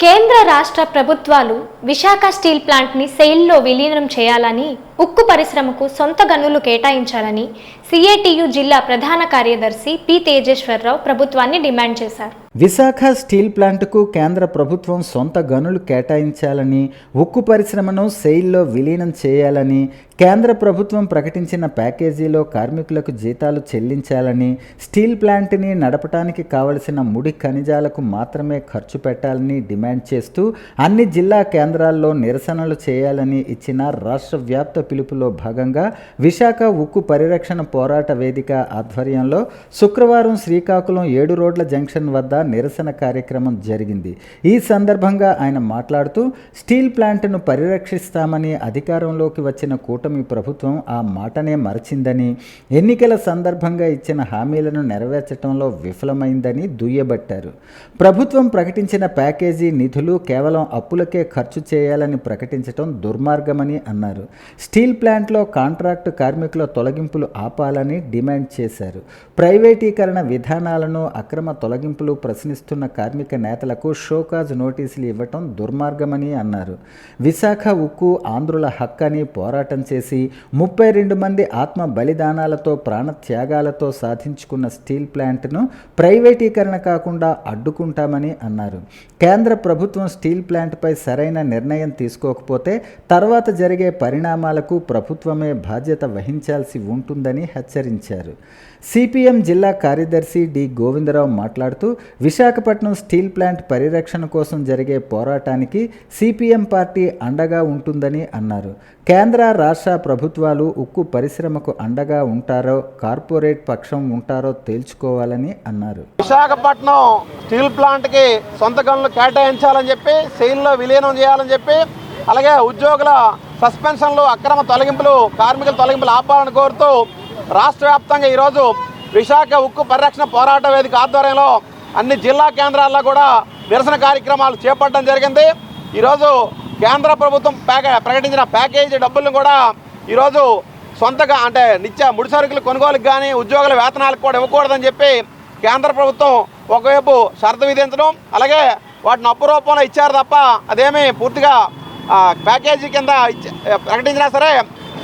కేంద్ర రాష్ట్ర ప్రభుత్వాలు విశాఖ స్టీల్ ప్లాంట్ని సెయిల్లో విలీనం చేయాలని ఉక్కు పరిశ్రమకు సొంత గనులు కేటాయించాలని సిఐటియు జిల్లా ప్రధాన కార్యదర్శి పి తేజేశ్వరరావు ప్రభుత్వాన్ని డిమాండ్ చేశారు. విశాఖ స్టీల్ ప్లాంట్కు కేంద్ర ప్రభుత్వం సొంత గనులు కేటాయించాలని ఉక్కు పరిశ్రమను సెయిల్లో విలీనం చేయాలని కేంద్ర ప్రభుత్వం ప్రకటించిన ప్యాకేజీలో కార్మికులకు జీతాలు చెల్లించాలని స్టీల్ ప్లాంట్ని నడపడానికి కావలసిన ముడి ఖనిజాలకు మాత్రమే ఖర్చు పెట్టాలని డిమాండ్ చేస్తూ అన్ని జిల్లా కేంద్రాల్లో నిరసనలు చేయాలని ఇచ్చిన రాష్ట్ర వ్యాప్త పిలుపులో భాగంగా విశాఖ ఉక్కు పరిరక్షణ పోరాట వేదిక ఆధ్వర్యంలో శుక్రవారం శ్రీకాకుళం ఏడు రోడ్ల జంక్షన్ వద్ద నిరసన కార్యక్రమం జరిగింది. ఈ సందర్భంగా ఆయన మాట్లాడుతూ స్టీల్ ప్లాంట్ను పరిరక్షిస్తామని అధికారంలోకి వచ్చిన కూటమి ప్రభుత్వం ఆ మాటనే మరచిందని ఎన్నికల సందర్భంగా ఇచ్చిన హామీలను నెరవేర్చడంలో విఫలమైందని దుయ్యబట్టారు. ప్రభుత్వం ప్రకటించిన ప్యాకేజీ నిధులు కేవలం అప్పులకే ఖర్చు చేయాలని ప్రకటించడం దుర్మార్గమని అన్నారు. స్టీల్ ప్లాంట్లో కాంట్రాక్టు కార్మికుల తొలగింపులు ఆపాలని డిమాండ్ చేశారు. ప్రైవేటీకరణ విధానాలను అక్రమ తొలగింపులు ప్రశ్నిస్తున్న కార్మిక నేతలకు షోకాజ్ నోటీసులు ఇవ్వటం దుర్మార్గమని అన్నారు. విశాఖ ఉక్కు ఆంధ్రుల హక్కని పోరాటం చేసి ముప్పై రెండు మంది ఆత్మ బలిదానాలతో ప్రాణత్యాగాలతో సాధించుకున్న స్టీల్ ప్లాంట్ను ప్రైవేటీకరణ కాకుండా అడ్డుకుంటామని అన్నారు. కేంద్ర ప్రభుత్వం స్టీల్ ప్లాంట్పై సరైన నిర్ణయం తీసుకోకపోతే తర్వాత జరిగే పరిణామాలకు ప్రభుత్వమే బాధ్యత వహించాల్సి ఉంటుందని హెచ్చరించారు. సిపిఎం జిల్లా కార్యదర్శి డి. గోవిందరావు మాట్లాడుతూ విశాఖపట్నం స్టీల్ ప్లాంట్ పరిరక్షణ కోసం జరిగే పోరాటానికి సిపిఎం పార్టీ అండగా ఉంటుందని అన్నారు. కేంద్ర రాష్ట్ర ప్రభుత్వాలు ఉక్కు పరిశ్రమకు అండగా ఉంటారో కార్పొరేట్ పక్షం ఉంటారో తేల్చుకోవాలని అన్నారు. విశాఖపట్నం స్టీల్ ప్లాంట్కి సొంత గనులు కేటాయించాలని చెప్పి సెయిల్లో విలీనం చేయాలని చెప్పి అలాగే ఉద్యోగుల సస్పెన్షన్లు అక్రమ తొలగింపులు కార్మికుల తొలగింపులు ఆపాలని కోరుతూ రాష్ట్ర వ్యాప్తంగా ఈరోజు విశాఖ ఉక్కు పరిరక్షణ పోరాట వేదిక ఆధ్వర్యంలో అన్ని జిల్లా కేంద్రాల్లో కూడా నిరసన కార్యక్రమాలు చేపట్టడం జరిగింది. ఈరోజు కేంద్ర ప్రభుత్వం ప్యాకే ప్రకటించిన ప్యాకేజీ డబ్బులను కూడా ఈరోజు సొంతగా అంటే నిత్య ముడి సరుకులు కొనుగోలుకు కానీ ఉద్యోగుల వేతనాలకు కూడా ఇవ్వకూడదని చెప్పి కేంద్ర ప్రభుత్వం ఒకవైపు షరతు విధించడం అలాగే వాటిని అప్పు రూపంలో ఇచ్చారు తప్ప అదేమీ పూర్తిగా ప్యాకేజీ కింద ప్రకటించినా సరే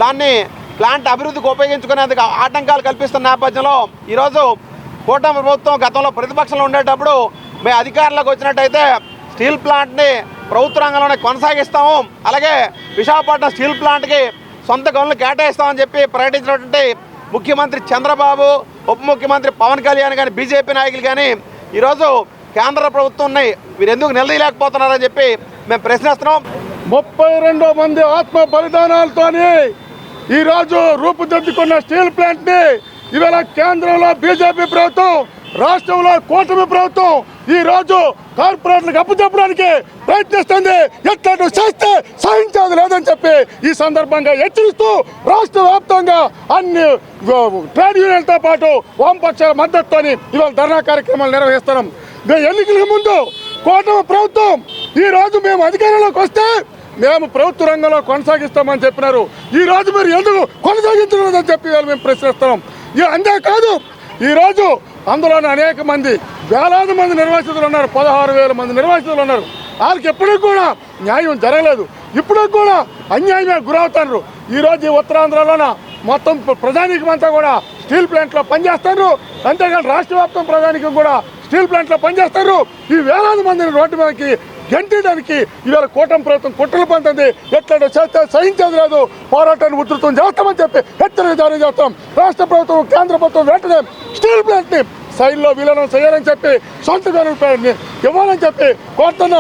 దాన్ని ప్లాంట్ అభివృద్ధికి ఉపయోగించుకునేందుకు ఆటంకాలు కల్పిస్తున్న నేపథ్యంలో ఈరోజు కూటమి ప్రభుత్వం గతంలో ప్రతిపక్షంలో ఉండేటప్పుడు మేము అధికారంలోకి వచ్చినట్టయితే స్టీల్ ప్లాంట్ని ప్రభుత్వ రంగంలోనే కొనసాగిస్తాము. అలాగే విశాఖపట్నం స్టీల్ ప్లాంట్కి సొంత గనులు కేటాయిస్తామని చెప్పి ప్రకటించినటువంటి ముఖ్యమంత్రి చంద్రబాబు ఉప ముఖ్యమంత్రి పవన్ కళ్యాణ్ కానీ బీజేపీ నాయకులు కానీ ఈరోజు కేంద్ర ప్రభుత్వం ఉన్నాయి మీరు ఎందుకు నిలదీయలేకపోతున్నారని చెప్పి మేము ప్రశ్నిస్తున్నాం. ముప్పై రెండు మంది ఆత్మ బలిదానాలతోని ఈరోజు రూపుదిద్దుకున్న స్టీల్ ప్లాంట్ని ఇవాళ కేంద్రంలో బీజేపీ ప్రభుత్వం రాష్ట్రంలో కూటమి ప్రభుత్వం ఈ రోజు కార్పొరేట్లకు అప్పచెప్పడానికి ప్రయత్నిస్తుంది. ఎట్లా చేస్తే సహించేది లేదని చెప్పి ఈ సందర్భంగా హెచ్చరిస్తూ రాష్ట్ర వ్యాప్తంగా అన్ని ట్రేడ్ యూనియన్తో పాటు వామపక్షాల మద్దతుతో ఇవాళ ధర్నా కార్యక్రమాలు నిర్వహిస్తున్నాం. ఎన్నికలకు ముందు కూటమి ప్రభుత్వం ఈ రోజు మేము అధికారంలోకి వస్తే మేము ప్రభుత్వ రంగంలో కొనసాగిస్తామని చెప్పినారు. ఈ రోజు మీరు ఎందుకు కొనసాగించలేదని చెప్పి మేము ప్రశ్నిస్తున్నాం. అంతేకాదు ఈ రోజు అందులోని అనేక మంది వేలాది మంది నిర్వాసితులు ఉన్నారు పదహారు వేల మంది నిర్వాసితులు ఉన్నారు. వాళ్ళకి ఎప్పటికి కూడా న్యాయం జరగలేదు. ఇప్పుడు కూడా అన్యాయమే గురవుతున్నారు. ఈ రోజు ఈ ఉత్తరాంధ్రలోన మొత్తం ప్ర- ప్రజానీకం అంతా కూడా స్టీల్ ప్లాంట్లో పనిచేస్తారు అంతేకాదు రాష్ట్ర వ్యాప్తం ప్రజానీకం కూడా స్టీల్ ప్లాంట్లో పనిచేస్తారు ఈ వేలాది మందిని రోడ్డు మీదకి గెంటడానికి ఇవాళ కూటమి ప్రభుత్వం కుట్రలు పంటుంది ఎట్లా చేస్తే సహించేది లేదు. పోరాటాన్ని ఉధృతం చేస్తామని చెప్పి హెచ్చరిక జారీ చేస్తాం. రాష్ట్ర ప్రభుత్వం కేంద్ర ప్రభుత్వం వెంటనే స్టీల్ ప్లాంట్ని సైడ్లో విలీనం చేయాలని చెప్పి సొంత గనుల ఇవ్వాలని చెప్పి కోరుతున్నాం.